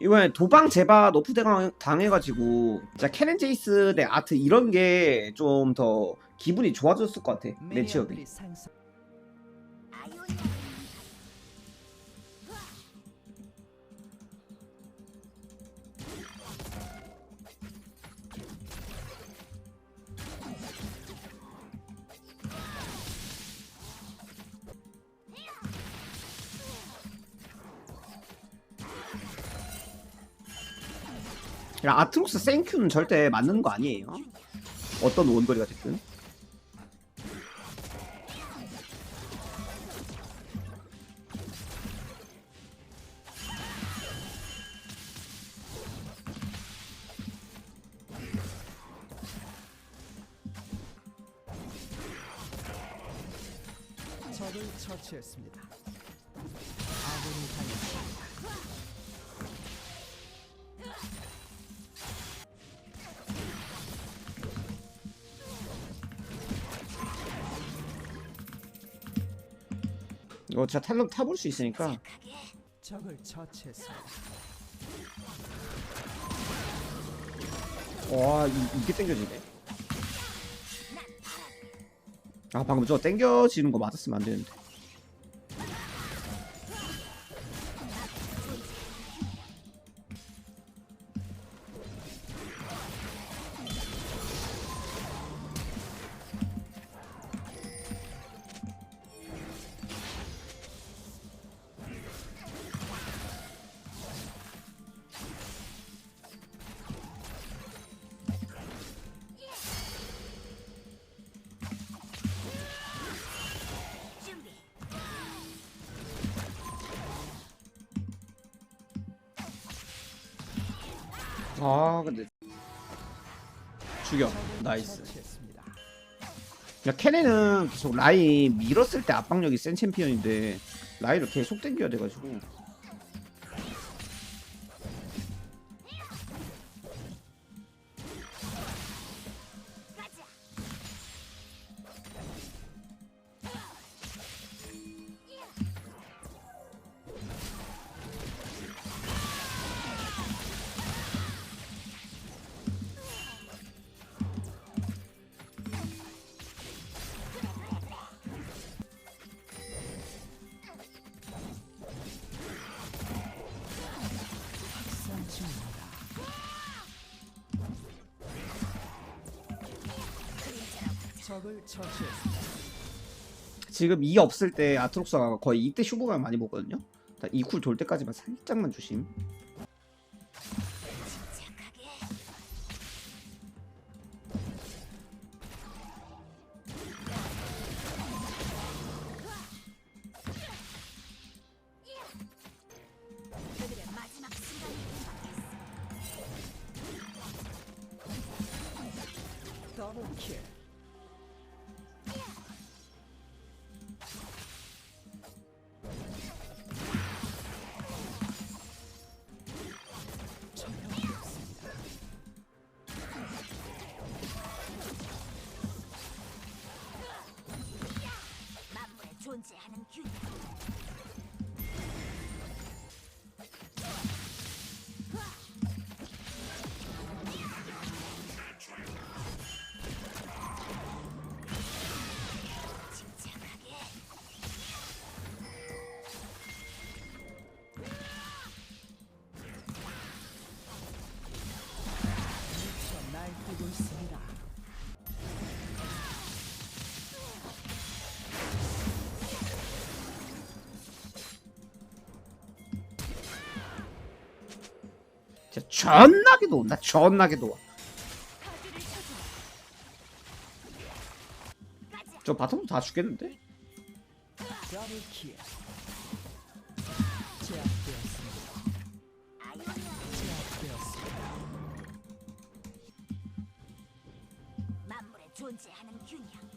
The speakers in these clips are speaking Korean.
이번에 도방 제바 너프 당- 당해가지고 진짜 캐넨 제이스 대 아트 이런 게 좀 더 기분이 좋아졌을 것 같아 매치업이 아트록스 생큐는 절대 맞는 거 아니에요 어떤 원거리가 됐든 적을 처치했습니다. 이거 진짜 탈론 타볼 수 있으니까. 적을 처치했습니다. 와 이, 이게 땡겨지네. 아 방금 저 땡겨지는 거 맞았으면 안 되는데 아 근데 죽여 나이스. 야 케넨은 계속 라인 밀었을 때 압박력이 센 챔피언인데 라인을 계속 땡겨야 돼가지고 지금 이 없을 때 아트록스가 거의 이때 슈퍼가 많이 보거든요. 이쿨 돌 때까지만 살짝만 조심 진짜 존나게도 온다 존나게도 와. 저 바텀도 다 죽겠는데? 존재하는 균형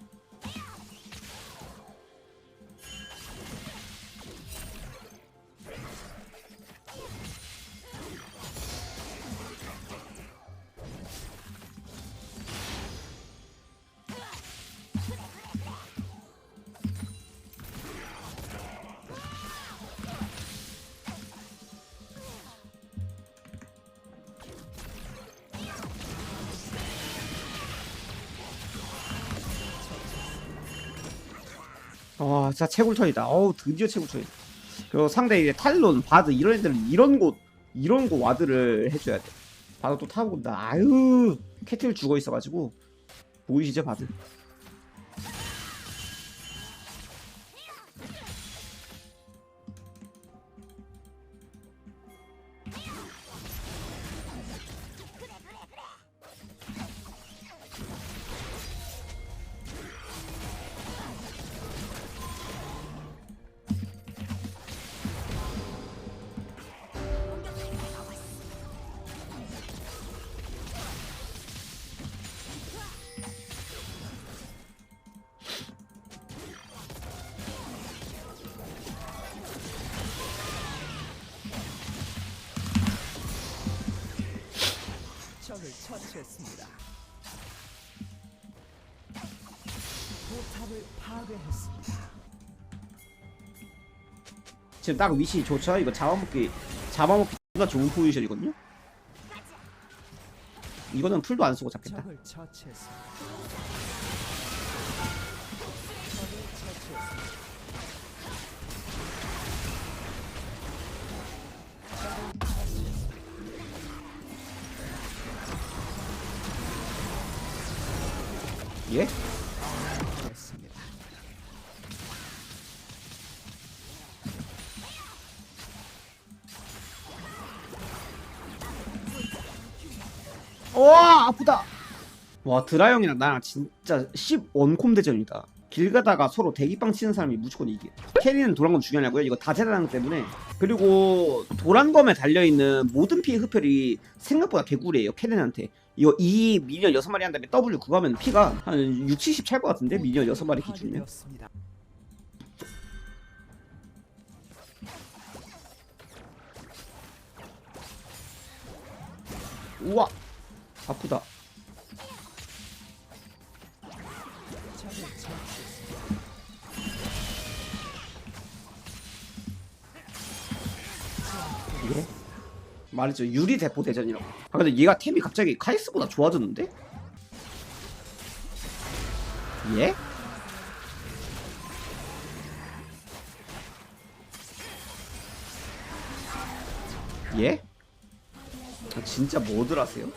와 진짜 채굴턴이다. 어우 드디어 채굴턴이다. 그리고 상대 이제 탈론 바드 이런 애들은 이런 곳 이런 곳 와드를 해줘야 돼. 바드 또 타고 온다. 아유 캐틀 죽어 있어가지고 보이시죠 바드 탑을 파괴했습니다. 지금 딱 위치 좋죠 이거 잡아먹기 잡아먹기 가 좋은 포지션이거든요 이거는 풀도 안 쓰고 잡겠다 적을 처치했습니다. 적을 처치했습니다. 적을 처치했습니다. 예? 와 아프다. 와 드라 형이랑 나랑 진짜 10원콤 대전이다. 길 가다가 서로 대기빵 치는 사람이 무조건 이게 캐리는 도란 건 중요하냐고요? 이거 다재다능 때문에. 그리고 도란검에 달려있는 모든 피해 흡혈이 생각보다 개구리예요 캐리한테. 이거 이 미니언 6마리 한 다음에 W 그거 하면 피가 한 6, 70 찰 것 같은데? 미니언 6마리 기준이면. 우와 아프다. 예? 말했죠 유리 대포 대전이라고 아 근데 얘가 템이 갑자기 카이스보다 좋아졌는데? 예? 예? 아, 진짜 뭐들 하세요?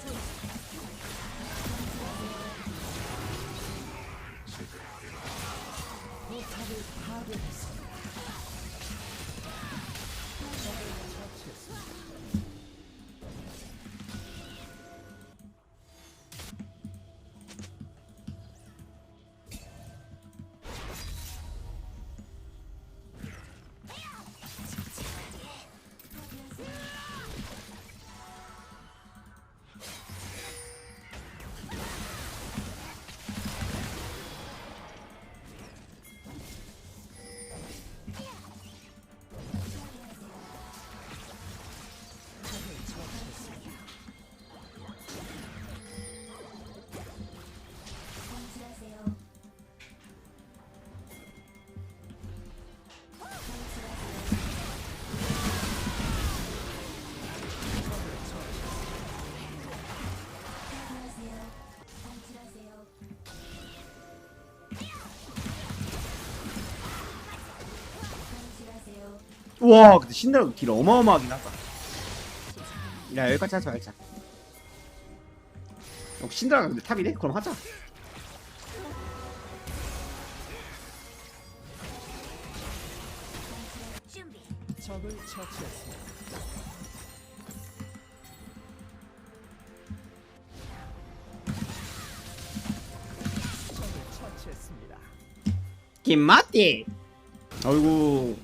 와 근데 신나라도 길 어마어마하긴 하다 야 여기까지 하지 말자 어, 신나라가 근데 탑이네? 그럼 하자 준비. 적을 처치했습니다. 적을 처치했습니다. 김마띠 아이고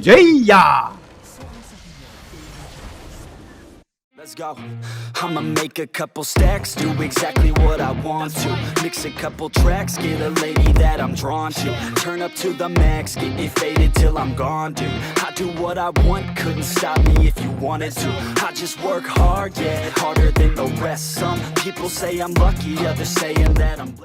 Yeah. Let's go. I'ma make a couple stacks, do exactly what I want to. Mix a couple tracks, get a lady that I'm drawn to. Turn up to the max, get me faded till I'm gone, dude. I do what I want, couldn't stop me if you wanted to. I just work hard, yeah, harder than the rest. Some people say I'm lucky, others saying that I'm blessed.